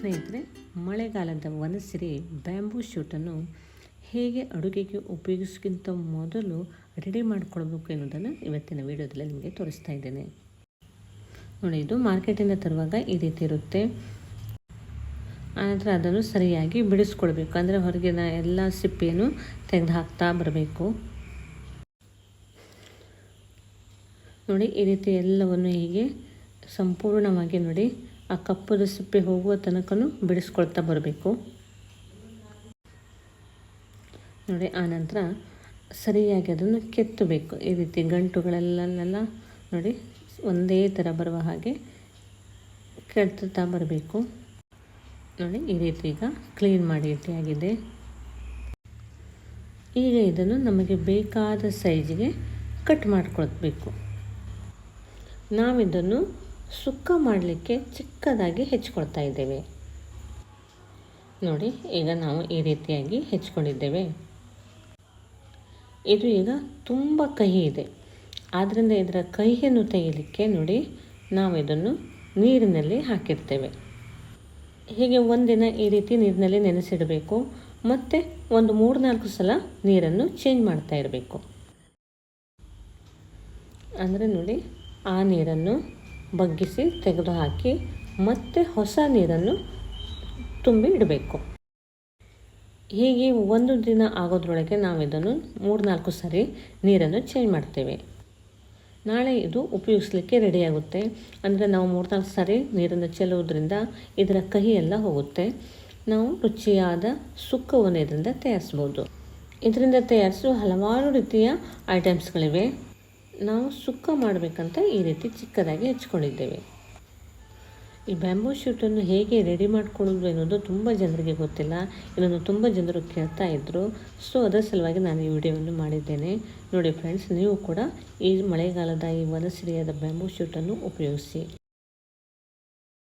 ಸ್ನೇಹಿತರೆ, ಮಳೆಗಾಲದ ವನಸಿರಿ ಬ್ಯಾಂಬೂ ಶೂಟನ್ನು ಹೇಗೆ ಅಡುಗೆಗೆ ಉಪಯೋಗಿಸೋಕ್ಕಿಂತ ಮೊದಲು ರೆಡಿ ಮಾಡ್ಕೊಳ್ಬೇಕು ಎನ್ನುವುದನ್ನು ಇವತ್ತಿನ ವಿಡಿಯೋದಲ್ಲಿ ನಿಮಗೆ ತೋರಿಸ್ತಾ ಇದ್ದೇನೆ. ನೋಡಿ, ಇದು ಮಾರ್ಕೆಟಿಂದ ತರುವಾಗ ಈ ರೀತಿ ಇರುತ್ತೆ. ಆನಂತರ ಅದನ್ನು ಸರಿಯಾಗಿ ಬಿಡಿಸ್ಕೊಳ್ಬೇಕು. ಅಂದರೆ ಹೊರಗಿನ ಎಲ್ಲ ಸಿಪ್ಪೆಯನ್ನು ತೆಗೆದು ಹಾಕ್ತಾ ಬರಬೇಕು. ನೋಡಿ, ಈ ರೀತಿ ಎಲ್ಲವನ್ನು ಹೀಗೆ ಸಂಪೂರ್ಣವಾಗಿ ನೋಡಿ ಆ ಕಪ್ಪದ ಸಿಪ್ಪೆ ಹೋಗುವ ತನಕನೂ ಬಿಡಿಸ್ಕೊಳ್ತಾ ಬರಬೇಕು. ನೋಡಿ ಆನಂತರ ಸರಿಯಾಗಿ ಅದನ್ನು ಕೆತ್ತಬೇಕು. ಈ ರೀತಿ ಗಂಟುಗಳಲ್ಲೆಲ್ಲ ನೋಡಿ, ಒಂದೇ ಥರ ಬರುವ ಹಾಗೆ ಕೆತ್ತುತ್ತಾ ಬರಬೇಕು. ನೋಡಿ, ಈ ರೀತಿ ಈಗ ಕ್ಲೀನ್ ಮಾಡಿ ಇಟ್ಟಿಯಾಗಿದೆ. ಈಗ ಇದನ್ನು ನಮಗೆ ಬೇಕಾದ ಸೈಜಿಗೆ ಕಟ್ ಮಾಡ್ಕೊಳ್ಬೇಕು. ನಾವಿದನ್ನು ಸುಕ್ಕ ಮಾಡಲಿಕ್ಕೆ ಚಿಕ್ಕದಾಗಿ ಹೆಚ್ಕೊಳ್ತಾ ಇದ್ದೇವೆ. ನೋಡಿ, ಈಗ ನಾವು ಈ ರೀತಿಯಾಗಿ ಹೆಚ್ಕೊಂಡಿದ್ದೇವೆ. ಇದು ಈಗ ತುಂಬ ಕಹಿ ಇದೆ. ಆದ್ದರಿಂದ ಇದರ ಕಹಿಯನ್ನು ತೆಗೆಯಲಿಕ್ಕೆ ನೋಡಿ, ನಾವು ಇದನ್ನು ನೀರಿನಲ್ಲಿ ಹಾಕಿರ್ತೇವೆ. ಹೀಗೆ ಒಂದಿನ ಈ ರೀತಿ ನೀರಿನಲ್ಲಿ ನೆನೆಸಿಡಬೇಕು. ಮತ್ತು ಒಂದು ಮೂರು ನಾಲ್ಕು ಸಲ ನೀರನ್ನು ಚೇಂಜ್ ಮಾಡ್ತಾ ಇರಬೇಕು. ಅಂದರೆ ನೋಡಿ, ಆ ನೀರನ್ನು ಬಗ್ಗಿಸಿ ತೆಗೆದುಹಾಕಿ ಮತ್ತೆ ಹೊಸ ನೀರನ್ನು ತುಂಬಿ ಇಡಬೇಕು. ಹೀಗೆ ಒಂದು ದಿನ ಆಗೋದ್ರೊಳಗೆ ನಾವು ಇದನ್ನು ಮೂರು ನಾಲ್ಕು ಸರಿ ನೀರನ್ನು ಚೇಂಜ್ ಮಾಡ್ತೇವೆ. ನಾಳೆ ಇದು ಉಪಯೋಗಿಸ್ಲಿಕ್ಕೆ ರೆಡಿಯಾಗುತ್ತೆ ಅಂದರೆ ನಾವು ಮೂರ್ನಾಲ್ಕು ಸಾರಿ ನೀರನ್ನು ಚೆಲ್ಲುವುದರಿಂದ ಇದರ ಕಹಿ ಎಲ್ಲ ಹೋಗುತ್ತೆ. ನಾವು ರುಚಿಯಾದ ಸುಕ್ಕವನ್ನು ಇದರಿಂದ ತಯಾರಿಸ್ಬೋದು. ಇದರಿಂದ ತಯಾರಿಸುವ ಹಲವಾರು ರೀತಿಯ ಐಟಮ್ಸ್ಗಳಿವೆ ನಾವು ಸುಕ್ಕ ಮಾಡಬೇಕಂತ ಈ ರೀತಿ ಚಿಕ್ಕದಾಗಿ ಹೆಚ್ಕೊಂಡಿದ್ದೇವೆ. ಈ ಬ್ಯಾಂಬೂ ಶೂಟನ್ನು ಹೇಗೆ ರೆಡಿ ಮಾಡ್ಕೊಳ್ಳೋದು ಅನ್ನೋದು ತುಂಬ ಜನರಿಗೆ ಗೊತ್ತಿಲ್ಲ. ಇದನ್ನು ತುಂಬ ಜನರು ಕೇಳ್ತಾ ಇದ್ದರು ಸೊ ಅದರ ಸಲುವಾಗಿ ನಾನು ಈ ವಿಡಿಯೋವನ್ನು ಮಾಡಿದ್ದೇನೆ. ನೋಡಿ ಫ್ರೆಂಡ್ಸ್ ನೀವು ಕೂಡ ಈ ಮಳೆಗಾಲದ ಈ ವನಸಿರಿಯಾದ ಬ್ಯಾಂಬೂ ಶೂಟನ್ನು ಉಪಯೋಗಿಸಿ.